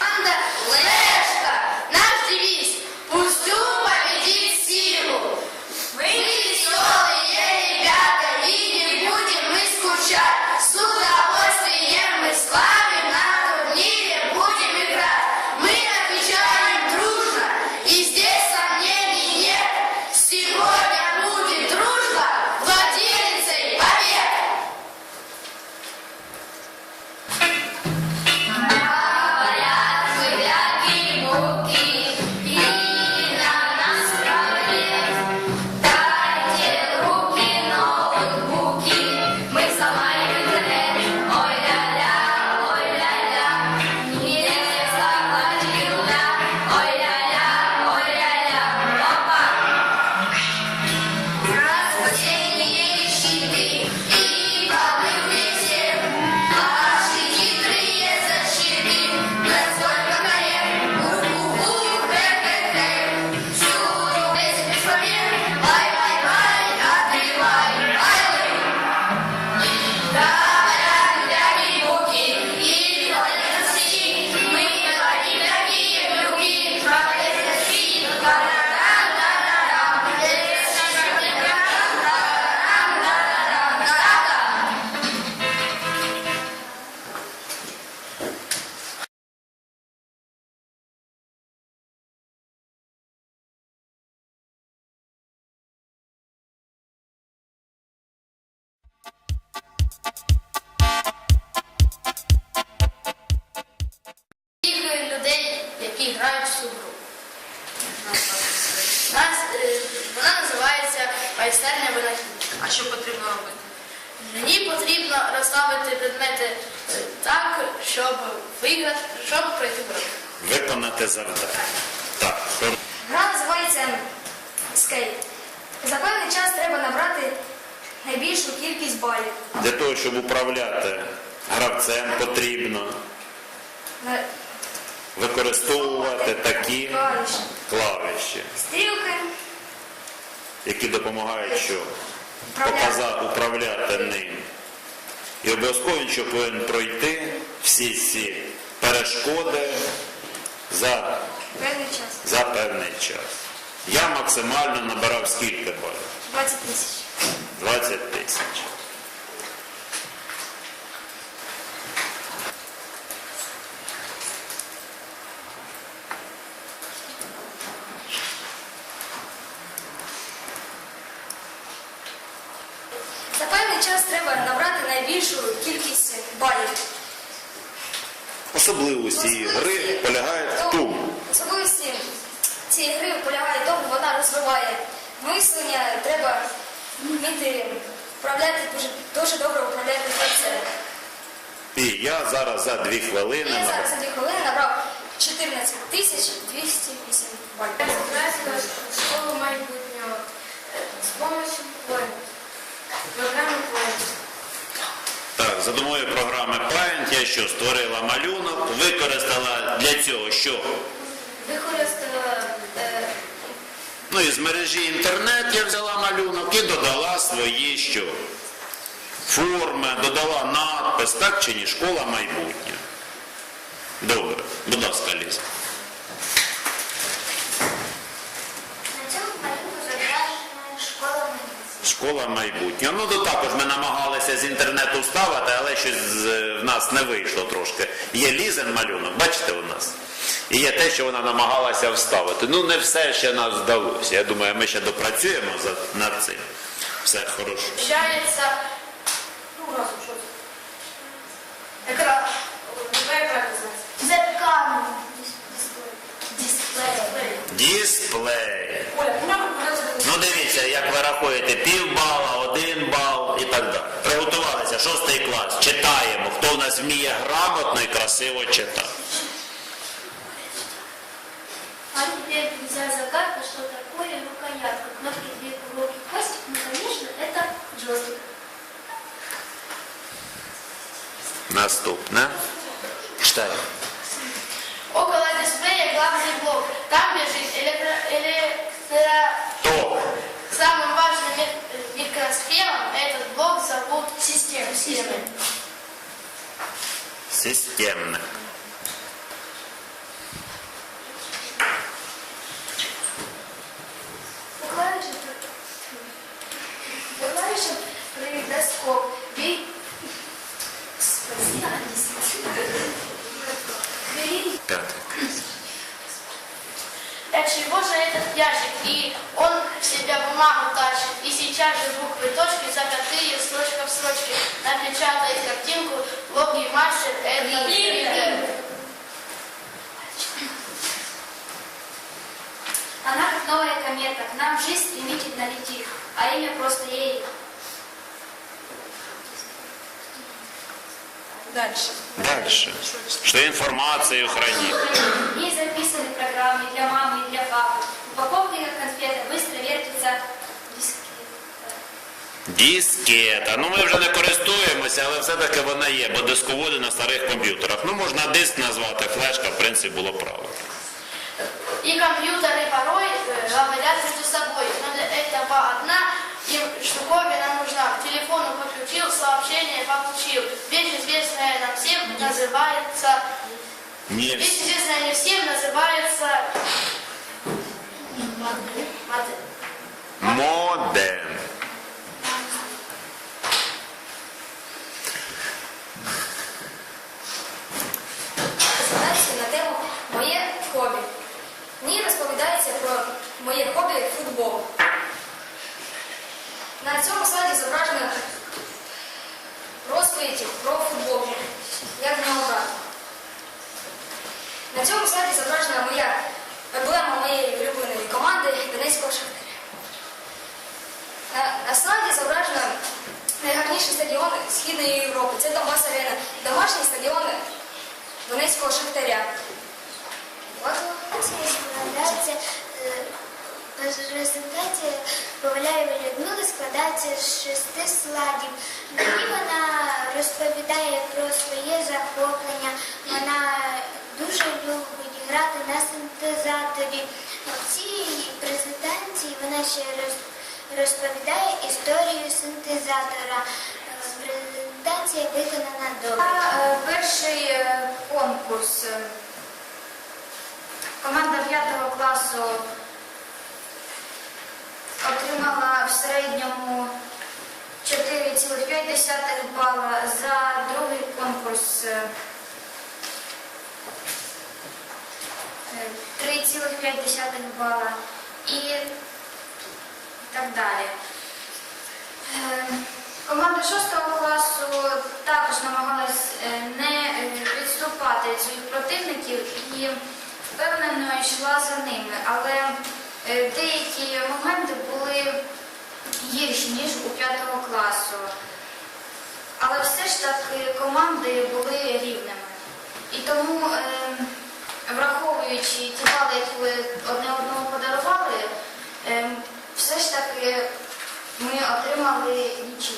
on the left. А що потрібно робити? Мені потрібно розставити предмети е, так, щоб виграти, щоб пройти урок. Виконати завдання. Так, Гра називається скейт. За певний час треба набрати найбільшу кількість балів. для того, щоб управляти гравцем, потрібно На використовувати такі клавіші. клавіші, Стрілки, які допомагають що? Показати, управляти ним. І обов'язково що повинен пройти всі ці перешкоди за, певний час. за певний час. Я максимально набирав скільки балів? 20 тисяч. 20 тисяч. За певний час треба набрати найбільшу кількість балів. Особливості гри полягають в тому, Особливості цієї гри полягає в тому, вона розвиває мислення, треба вміти управляти дуже, дуже добре управляти процесом. І я зараз за дві хвилини Я зараз за дві хвилини набрав 14 тисяч 208 балів. В школу майбутнього з допомогою Point. Так, за допомогою програми Paint я що створила малюнок, використала для цього що? Використала е, Ну із мережі інтернет я взяла малюнок і додала свої що? Форми, додала надпис, так чи ні? Школа майбутнє. Добре, будь ласка, Ліза. На цьому малюнку зображена школа медицини. Школа майбутнього. Ну то також ми намагалися з інтернету вставити, але щось в нас не вийшло трошки. Є лізен малюнок, бачите у нас? І є те, що вона намагалася вставити. Ну не все ще нас вдалося. Я думаю, ми ще допрацюємо за- над цим. Все хорошо. Вчається ну, разом що це? Екран. Екран дисплей. Дисплей. Оля, вона виходить. Ну дивіться, як ви рахуєте, пів бала, один бал і так далі. Приготувалися, шостий клас. Читаємо. Хто в нас вміє грамотно і красиво читати. А теперь нельзя загадка, что такое рукоятка. Кнопки, две круглые пластик, ну, конечно, это джойстик. Наступне. Читаємо. Около дисплея главный блок. Там лежит электро... электро... система. Система. Системне. У клавіші у клавіші привідоскоп. Бій спеціальність. Беріть П'яте. От чего же этот ящик? И он в себя бумагу тащит. И сейчас же буквы точки, запятые, строчка в строчке. Напечатает картинку, логи мастер, это принтер. Она как новая комета, к нам жизнь стремительно летит, а имя просто ей. Дальше. Дальше. Что информацию хранит. Ней записаны программы для мамы и для дискета. Дискета. Ну ми вже не користуємося, але все-таки вона є, бо дисководи на старих комп'ютерах. Ну можна диск назвати, флешка, в принципі, було право. И компьютеры порой э, говорят между собой. Но для этого одна им штуковина нужна. К телефону подключил, сообщение получил. Вещь известная нам всем называется... Ні. Вещь известная не всем называется... Модель. Модем. Моє хобі футбол. На цьому слайді зображено розповіді про футбол. Як в нього грати. На цьому слайді зображена моя емблема моєї улюбленої команди Донецького Шахтаря. На, на слайді зображена напевно, найгарніший стадіон Східної Європи. Це Донбас Арена. Домашній стадіон Донецького Шахтаря. От складається в результаті Поваляєва Людмила складається з шести складів. В ній вона розповідає про своє захоплення. Вона дуже любить грати на синтезаторі. В цій презентації вона ще розповідає історію синтезатора. Презентація виконана добре. Е, Перший е, конкурс. Е, Команда 5 класу отримала в середньому 4,5 бала. За другий конкурс е, е, 3,5 бала і так далі. Е, Команда 6 класу також намагалась е, не відступати від своїх противників і впевнено йшла за ними. Але Е, деякі моменти були гірші, ніж у 5 класу. Але все ж таки команди були рівними. І тому, ем, враховуючи ті бали, які ви одне одному подарували, ем, все ж таки ми отримали нічі.